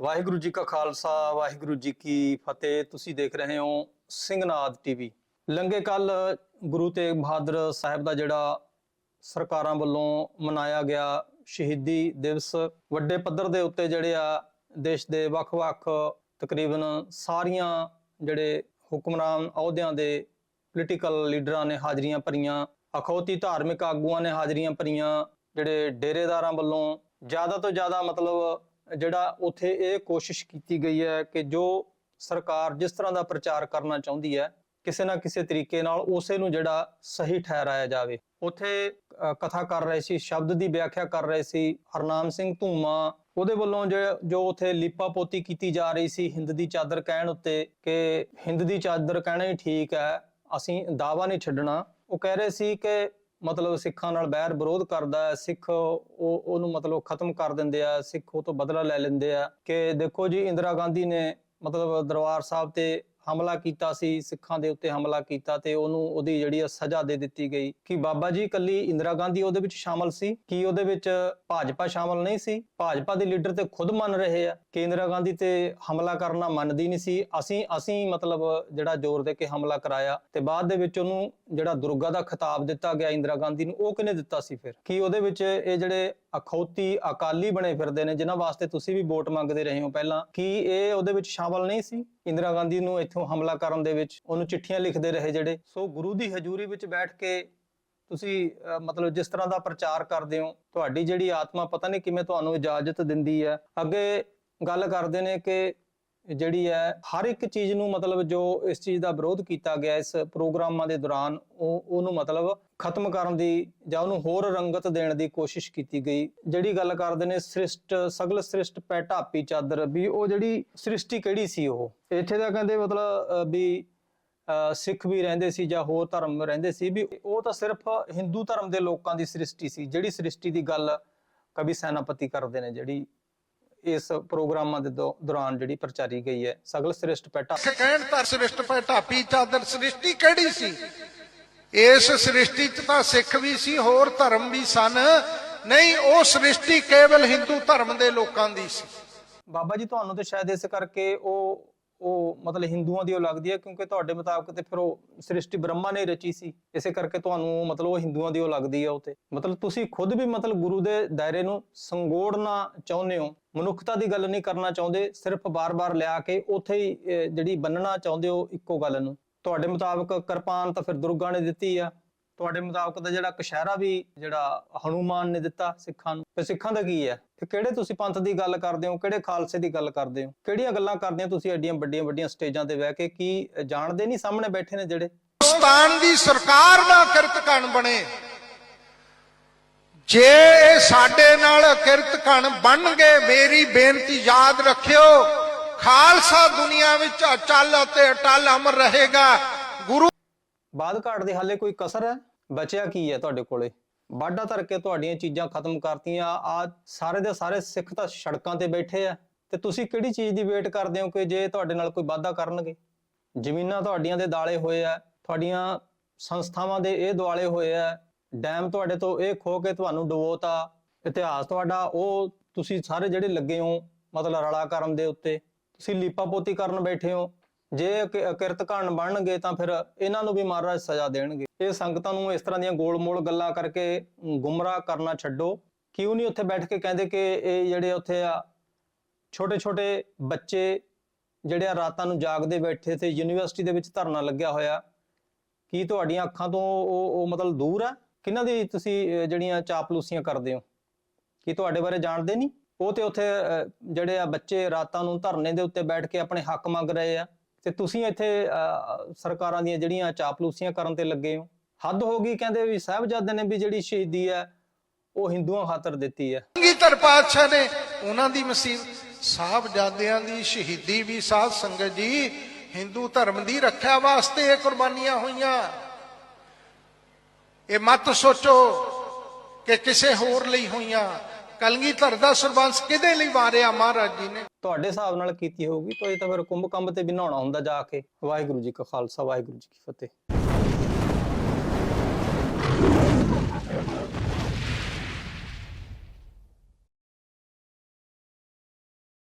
ਵਾਹਿਗੁਰੂ ਜੀ ਕਾ ਖਾਲਸਾ, ਵਾਹਿਗੁਰੂ ਜੀ ਕੀ ਫਤਿਹ। ਤੁਸੀਂ ਦੇਖ ਰਹੇ ਹੋ ਸਿੰਘਨਾਦ ਟੀਵੀ। ਲੰਗੇ ਕੱਲ ਗੁਰੂ ਤੇਗ ਬਹਾਦਰ ਸਾਹਿਬ ਦਾ ਜਿਹੜਾ ਸਰਕਾਰਾਂ ਵੱਲੋਂ ਮਨਾਇਆ ਗਿਆ ਸ਼ਹੀਦੀ ਦਿਵਸ, ਵੱਡੇ ਪੱਧਰ ਦੇ ਉੱਤੇ ਜਿਹੜੇ ਆ ਦੇਸ਼ ਦੇ ਵੱਖ-ਵੱਖ ਤਕਰੀਬਨ ਸਾਰੀਆਂ ਜਿਹੜੇ ਹੁਕਮਰਾਨ ਅਹੁਦਿਆਂ ਦੇ ਪੋਲੀਟੀਕਲ ਲੀਡਰਾਂ ਨੇ ਹਾਜ਼ਰੀਆਂ ਭਰੀਆਂ, ਅਖੌਤੀ ਧਾਰਮਿਕ ਆਗੂਆਂ ਨੇ ਹਾਜ਼ਰੀਆਂ ਭਰੀਆਂ, ਜਿਹੜੇ ਡੇਰੇਦਾਰਾਂ ਵੱਲੋਂ ਜ਼ਿਆਦਾ ਤੋਂ ਜ਼ਿਆਦਾ ਮਤਲਬ ਜਿਹੜਾ ਉਥੇ ਇਹ ਕੋਸ਼ਿਸ਼ ਕੀਤੀ ਗਈ ਹੈ ਕਿ ਜੋ ਸਰਕਾਰ ਜਿਸ ਤਰ੍ਹਾਂ ਦਾ ਪ੍ਰਚਾਰ ਕਰਨਾ ਚਾਹੁੰਦੀ ਹੈ, ਕਿਸੇ ਨਾ ਕਿਸੇ ਤਰੀਕੇ ਨਾਲ ਉਸੇ ਨੂੰ ਜਿਹੜਾ ਸਹੀ ਠਹਿਰਾਇਆ ਜਾਵੇ। ਉਥੇ ਕਥਾ ਕਰ ਰਹੇ ਸੀ, ਸ਼ਬਦ ਦੀ ਵਿਆਖਿਆ ਕਰ ਰਹੇ ਸੀ, ਹਰਨਾਮ ਸਿੰਘ ਧੂਮਾ, ਉਹਦੇ ਵੱਲੋਂ ਜੋ- ਜੋ ਉਥੇ ਲੀਪਾ ਪੋਤੀ ਕੀਤੀ ਜਾ ਰਹੀ ਸੀ, ਹਿੰਦ ਦੀ ਚਾਦਰ ਕਹਿਣ ਉੱਤੇ ਕਿ ਹਿੰਦ ਦੀ ਚਾਦਰ ਕਹਿਣਾ ਹੀ ਠੀਕ ਹੈ, ਅਸੀਂ ਦਾਵਾ ਨਹੀਂ ਛੱਡਣਾ। ਉਹ ਕਹਿ ਰਹੇ ਸੀ ਕਿ ਮਤਲਬ ਸਿੱਖਾਂ ਨਾਲ ਬੈਰ ਵਿਰੋਧ ਕਰਦਾ ਹੈ, ਸਿੱਖ ਉਹ, ਉਹਨੂੰ ਮਤਲਬ ਖਤਮ ਕਰ ਦਿੰਦੇ ਆ, ਸਿੱਖ ਉਹ ਤੋਂ ਬਦਲਾ ਲੈ ਲੈਂਦੇ ਆ ਕਿ ਦੇਖੋ ਜੀ, ਇੰਦਰਾ ਗਾਂਧੀ ਨੇ ਮਤਲਬ ਦਰਬਾਰ ਸਾਹਿਬ ਤੇ ਹਮਲਾ ਕੀਤਾ ਸੀ, ਸਿੱਖਾਂ ਦੇ ਉੱਤੇ ਹਮਲਾ ਕੀਤਾ ਤੇ ਉਹਨੂੰ ਉਹਦੀ ਜਿਹੜੀ ਸਜ਼ਾ ਦੇ ਦਿੱਤੀ ਗਈ। ਕਿ ਬਾਬਾ ਜੀ ਕੱਲੀ ਇੰਦਰਾ ਗਾਂਧੀ ਉਹਦੇ ਵਿੱਚ ਸ਼ਾਮਲ ਸੀ? ਕੀ ਉਹਦੇ ਵਿੱਚ ਭਾਜਪਾ ਸ਼ਾਮਲ ਨਹੀਂ ਸੀ? ਭਾਜਪਾ ਦੇ ਲੀਡਰ ਤੇ ਖੁਦ ਮੰਨ ਰਹੇ ਆ ਕਿ ਇੰਦਰਾ ਗਾਂਧੀ ਤੇ ਹਮਲਾ ਕਰਨਾ ਮੰਨਦੀ ਨਹੀਂ ਸੀ? ਅਸੀਂ ਅਸੀਂ ਮਤਲਬ ਜਿਹੜਾ ਜ਼ੋਰ ਦੇ ਕੇ ਹਮਲਾ ਕਰਾਇਆ ਤੇ ਬਾਅਦ ਦੇ ਵਿੱਚ ਉਹਨੂੰ ਜਿਹੜਾ ਦੁਰਗਾ ਦਾ ਖਿਤਾਬ ਦਿੱਤਾ ਗਿਆ ਇੰਦਰਾ ਗਾਂਧੀ ਨੂੰ, ਉਹ ਕਿਹਨੇ ਦਿੱਤਾ ਸੀ ਫਿਰ? ਕਿ ਉਹਦੇ ਵਿੱਚ ਇਹ ਜਿਹੜੇ ਅਖੌਤੀ ਅਕਾਲੀ ਬਣੇ ਫਿਰਦੇ ਨੇ, ਜਿਨ੍ਹਾਂ ਵਾਸਤੇ ਤੁਸੀਂ ਵੀ ਵੋਟ ਮੰਗਦੇ ਰਹੇ ਹੋ ਪਹਿਲਾਂ, ਕੀ ਇਹ ਉਹਦੇ ਵਿੱਚ ਸ਼ਾਮਲ ਨਹੀਂ ਸੀ? ਇੰਦਰਾ ਗਾਂਧੀ ਨੂੰ ਇੱਥੋਂ ਹਮਲਾ ਕਰਨ ਦੇ ਵਿੱਚ ਉਹਨੂੰ ਚਿੱਠੀਆਂ ਲਿਖਦੇ ਰਹੇ ਜਿਹੜੇ। ਸੋ ਗੁਰੂ ਦੀ ਹਜ਼ੂਰੀ ਵਿੱਚ ਬੈਠ ਕੇ ਤੁਸੀਂ ਮਤਲਬ ਜਿਸ ਤਰ੍ਹਾਂ ਦਾ ਪ੍ਰਚਾਰ ਕਰਦੇ ਹੋ, ਤੁਹਾਡੀ ਜਿਹੜੀ ਆਤਮਾ ਪਤਾ ਨਹੀਂ ਕਿਵੇਂ ਤੁਹਾਨੂੰ ਇਜਾਜ਼ਤ ਦਿੰਦੀ ਹੈ। ਅੱਗੇ ਗੱਲ ਕਰਦੇ ਨੇ ਕਿ ਜਿਹੜੀ ਹੈ, ਹਰ ਇੱਕ ਚੀਜ਼ ਨੂੰ ਮਤਲਬ ਜੋ ਇਸ ਚੀਜ਼ ਦਾ ਵਿਰੋਧ ਕੀਤਾ ਗਿਆ ਇਸ ਪ੍ਰੋਗਰਾਮਾਂ ਦੇ ਦੌਰਾਨ, ਉਹ, ਉਹਨੂੰ ਮਤਲਬ ਖਤਮ ਕਰਨ ਦੀ ਜਾਂ ਉਹਨੂੰ ਹੋਰ ਰੰਗਤ ਦੇਣ ਦੀ ਕੋਸ਼ਿਸ਼ ਕੀਤੀ ਗਈ। ਜਿਹੜੀ ਗੱਲ ਕਰਦੇ ਨੇ ਸ੍ਰਿਸ਼ਟ, ਸਗਲ ਸ੍ਰਿਸ਼ਟ ਪੈ ਢਾਪੀ ਚਾਦਰ, ਵੀ ਉਹ ਜਿਹੜੀ ਸ੍ਰਿਸ਼ਟੀ ਕਿਹੜੀ ਸੀ ਉਹ? ਇੱਥੇ ਦਾ ਕਹਿੰਦੇ ਮਤਲਬ ਵੀ ਸਿੱਖ ਵੀ ਰਹਿੰਦੇ ਸੀ ਜਾਂ ਹੋਰ ਧਰਮ ਰਹਿੰਦੇ ਸੀ, ਵੀ ਉਹ ਤਾਂ ਸਿਰਫ ਹਿੰਦੂ ਧਰਮ ਦੇ ਲੋਕਾਂ ਦੀ ਸ੍ਰਿਸ਼ਟੀ ਸੀ, ਜਿਹੜੀ ਸ੍ਰਿਸ਼ਟੀ ਦੀ ਗੱਲ ਕਵੀ ਸੈਨਾਪਤੀ ਕਰਦੇ ਨੇ, ਜਿਹੜੀ ਇਸ ਪ੍ਰੋਗਰਾਮਾਂ ਦੇ ਦੌ- ਦੌਰਾਨ ਜਿਹੜੀ ਪ੍ਰਚਾਰੀ ਗਈ ਹੈ। ਸਗਲ ਸ੍ਰਿਸ਼ਟ ਪੈਟਾ ਕਿ ਕਹਿਣ ਤਾਂ ਸ੍ਰਿਸ਼ਟ ਪੈ ਢਾਪੀ ਚਾਦਰ, ਸ੍ਰਿਸ਼ਟੀ ਕਿਹੜੀ ਸੀ? ਇਸ ਸ੍ਰਿਸ਼ਟੀ 'ਚ ਤਾਂ ਸਿੱਖ ਵੀ ਸੀ, ਹੋਰ ਧਰਮ ਵੀ ਸਨ। ਨਹੀਂ, ਉਹ ਸ੍ਰਿਸ਼ਟੀ ਕੇਵਲ ਹਿੰਦੂ ਧਰਮ ਦੇ ਲੋਕਾਂ ਦੀ ਸੀ। ਬਾਬਾ ਜੀ, ਤੁਹਾਨੂੰ ਤੇ ਸ਼ਾਇਦ ਇਸ ਕਰਕੇ ਉਹ ਉਹ ਮਤਲਬ ਹਿੰਦੂਆਂ ਦੀ ਉਹ ਲੱਗਦੀ ਹੈ, ਕਿਉਂਕਿ ਤੁਹਾਡੇ ਮੁਤਾਬਕ ਤੇ ਫਿਰ ਉਹ ਸ੍ਰਿਸ਼ਟੀ ਬ੍ਰਹਮਾ ਨੇ ਰਚੀ ਸੀ। ਇਸੇ ਕਰਕੇ ਤੁਹਾਨੂੰ ਮਤਲਬ ਉਹ ਹਿੰਦੂਆਂ ਦੀ ਉਹ ਲੱਗਦੀ ਹੈ ਉਹ ਤੇ। ਮਤਲਬ ਤੁਸੀਂ ਖੁਦ ਵੀ ਮਤਲਬ ਗੁਰੂ ਦੇ ਦਾਇਰੇ ਨੂੰ ਸੰਗੋੜਨਾ ਚਾਹੁੰਦੇ ਹੋ। ਮਨੁੱਖਤਾ ਦੀ ਗੱਲ ਨਹੀਂ ਕਰਨਾ ਚਾਹੁੰਦੇ, ਸਿਰਫ ਬਾਰ-ਬਾਰ ਲਿਆ ਕੇ ਉੱਥੇ ਹੀ ਜਿਹੜੀ ਬੰਨਣਾ ਚਾਹੁੰਦੇ ਹੋ, ਇੱਕੋ ਗੱਲ ਨੂੰ। ਤੁਹਾਡੇ ਮੁਤਾਬਕ ਕਿਰਪਾਨ ਤਾਂ ਫਿਰ ਦੁਰਗਾ ਨੇ ਦਿੱਤੀ ਆ। ਤੁਹਾਡੇ ਮੁਤਾਬਕ ਤਾਂ ਜਿਹੜਾ ਕਸ਼ਹਿਰਾ ਵੀ ਜਿਹੜਾ ਹਨੂਮਾਨ ਨੇ ਦਿੱਤਾ ਸਿੱਖਾਂ ਨੂੰ। ਤੇ ਸਿੱਖਾਂ ਦਾ ਕੀ ਹੈ ਤੇ ਕਿਹੜੇ ਤੁਸੀਂ ਪੰਥ ਦੀ ਗੱਲ ਕਰਦੇ ਹੋ? ਕਿਹੜੇ ਖਾਲਸੇ ਦੀ ਗੱਲ ਕਰਦੇ ਹੋ? ਕਿਹੜੀਆਂ ਗੱਲਾਂ ਕਰਦੇ ਹੋ ਤੁਸੀਂ ਐਡੀਆਂ ਵੱਡੀਆਂ ਵੱਡੀਆਂ ਸਟੇਜਾਂ ਤੇ ਬਹਿ ਕੇ? ਕੀ ਜਾਣਦੇ ਨਹੀਂ ਸਾਹਮਣੇ ਬੈਠੇ ਨੇ ਜਿਹੜੇ? ਹਿੰਦੁਸਤਾਨ ਦੀ ਸਰਕਾਰ ਦਾ ਕਿਰਤਕਣ ਬਣੇ। ਜੇ ਇਹ ਸਾਡੇ ਨਾਲ ਕਿਰਤਕਣ ਗਏ ਮੇਰੀ ਬੇਨਤੀ ਯਾਦ ਰੱਖਿਓ। ਖਾਲਸਾ ਦੁਨੀਆ ਵਿੱਚ ਅਚਲ ਅਤੇ ਅਟਲ ਅਮਰ ਰਹੇਗਾ। ਗੁਰੂ ਬਾਦ ਘਾਟ ਦੇ ਹਾਲੇ ਕੋਈ ਕਸਰ ਹੈ? ਬਚਿਆ ਕੀ ਹੈ ਤੁਹਾਡੇ ਕੋਲੇ? ਬਾਡਾ ਧਰ ਕੇ ਤੁਹਾਡੀਆਂ ਚੀਜ਼ਾਂ ਖਤਮ ਕਰਤੀਆਂ। ਆ ਸਾਰੇ ਦੇ ਸਾਰੇ ਸਿੱਖ ਤਾਂ ਸੜਕਾਂ ਤੇ ਬੈਠੇ ਆ। ਤੇ ਤੁਸੀਂ ਕਿਹੜੀ ਚੀਜ਼ ਦੀ ਵੇਟ ਕਰਦੇ ਹੋ ਕਿ ਜੇ ਤੁਹਾਡੇ ਨਾਲ ਕੋਈ ਵਾਅਦਾ ਕਰਨਗੇ? ਜ਼ਮੀਨਾਂ ਤੁਹਾਡੀਆਂ ਦੇ ਦਾਲੇ ਹੋਏ ਆ, ਤੁਹਾਡੀਆਂ ਸੰਸਥਾਵਾਂ ਦੇ ਇਹ ਦੁਆਲੇ ਹੋਏ ਆ। ਡੈਮ ਤੁਹਾਡੇ ਤੋਂ ਇਹ ਖੋ ਕੇ ਤੁਹਾਨੂੰ ਡੁਬੋਤਾ ਇਤਿਹਾਸ ਤੁਹਾਡਾ, ਉਹ ਤੁਸੀਂ ਸਾਰੇ ਜਿਹੜੇ ਲੱਗੇ ਹੋ, ਮਤਲਬ ਰਲਾ ਕਰਨ ਦੇ ਉੱਤੇ। ਤੁਸੀਂ ਲੀਪਾ ਪੋਤੀ ਕਰਨ ਬੈਠੇ ਹੋ। ਜੇ ਕਿ- ਕਿਰਤਕਾਨ ਬਣਨਗੇ ਤਾਂ ਫਿਰ ਇਹਨਾਂ ਨੂੰ ਵੀ ਮਹਾਰਾਜ ਸਜ਼ਾ ਦੇਣਗੇ। ਇਹ ਸੰਗਤਾਂ ਨੂੰ ਇਸ ਤਰ੍ਹਾਂ ਦੀਆਂ ਗੋਲ-ਮੋਲ ਗੱਲਾਂ ਕਰਕੇ ਗੁੰਮਰਾਹ ਕਰਨਾ ਛੱਡੋ। ਕਿਉਂ ਨਹੀਂ ਉੱਥੇ ਬੈਠ ਕੇ ਕਹਿੰਦੇ ਕਿ ਇਹ ਜਿਹੜੇ ਉੱਥੇ ਆ ਛੋਟੇ-ਛੋਟੇ ਬੱਚੇ ਜਿਹੜੇ ਆ ਰਾਤਾਂ ਨੂੰ ਜਾਗਦੇ ਬੈਠੇ ਤੇ ਯੂਨੀਵਰਸਿਟੀ ਦੇ ਵਿੱਚ ਧਰਨਾ ਲੱਗਿਆ ਹੋਇਆ। ਕੀ ਤੁਹਾਡੀਆਂ ਅੱਖਾਂ ਤੋਂ ਉਹ ਉਹ ਮਤਲਬ ਦੂਰ ਆ? ਕਿਹਨਾਂ ਦੀ ਤੁਸੀਂ ਜਿਹੜੀਆਂ ਚਾਪਲੂਸੀਆਂ ਕਰਦੇ ਹੋ? ਕੀ ਤੁਹਾਡੇ ਬਾਰੇ ਜਾਣਦੇ ਨਹੀਂ? ਉਹ ਤੇ ਉੱਥੇ ਜਿਹੜੇ ਆ ਬੱਚੇ ਰਾਤਾਂ ਨੂੰ ਧਰਨੇ ਦੇ ਉੱਤੇ ਬੈਠ ਕੇ ਆਪਣੇ ਹੱਕ ਮੰਗ ਰਹੇ ਆ। ਤੇ ਤੁਸੀਂ ਇੱਥੇ ਸਰਕਾਰਾਂ ਦੀਆਂ ਜਿਹੜੀਆਂ ਚਾਪਲੂਸੀਆਂ ਕਰਨ ਤੇ ਲੱਗੇ ਹੋ। ਹੱਦ ਹੋ ਗਈ ਕਹਿੰਦੇ ਵੀ ਸਾਹਿਬਜ਼ਾਦੇ ਨੇ ਵੀ ਜਿਹੜੀ ਸ਼ਹੀਦੀ ਹੈ, ਉਹ ਹਿੰਦੂਆਂ ਖਾਤਰ ਦਿੱਤੀ ਹੈ। ਸੰਗੀਤਰ ਪਾਤਸ਼ਾਹ ਨੇ ਉਹਨਾਂ ਦੀ ਮਸੀਤ ਸਾਹਿਬਜ਼ਾਦਿਆਂ ਦੀ ਸ਼ਹੀਦੀ ਵੀ ਸਾਧ ਸੰਗਤ ਜੀ, ਹਿੰਦੂ ਧਰਮ ਦੀ ਰੱਖਿਆ ਵਾਸਤੇ ਇਹ ਕੁਰਬਾਨੀਆਂ ਹੋਈਆਂ। ਇਹ ਮਤ ਸੋਚੋ ਕਿ ਕਿਸੇ ਹੋਰ ਲਈ ਹੋਈਆਂ। ਕਲਗੀਧਰ ਦਾ ਸਰਬੰਸ ਕਿਹਦੇ ਲਈ ਵਾਰਿਆ ਮਹਾਰਾਜ ਜੀ ਨੇ? ਤੁਹਾਡੇ ਹਿਸਾਬ ਨਾਲ ਕੀਤੀ ਹੋਊਗੀ, ਤਾਂ ਇਹ ਤਾਂ ਫਿਰ ਕੁੰਭ ਕੰਬ ਤੇ ਵੀ ਨਹਾਉਣਾ ਹੁੰਦਾ ਜਾ ਕੇ। ਵਾਹਿਗੁਰੂ ਜੀ ਕਾ ਖਾਲਸਾ, ਵਾਹਿਗੁਰੂ ਜੀ ਕੀ ਫਤਿਹ।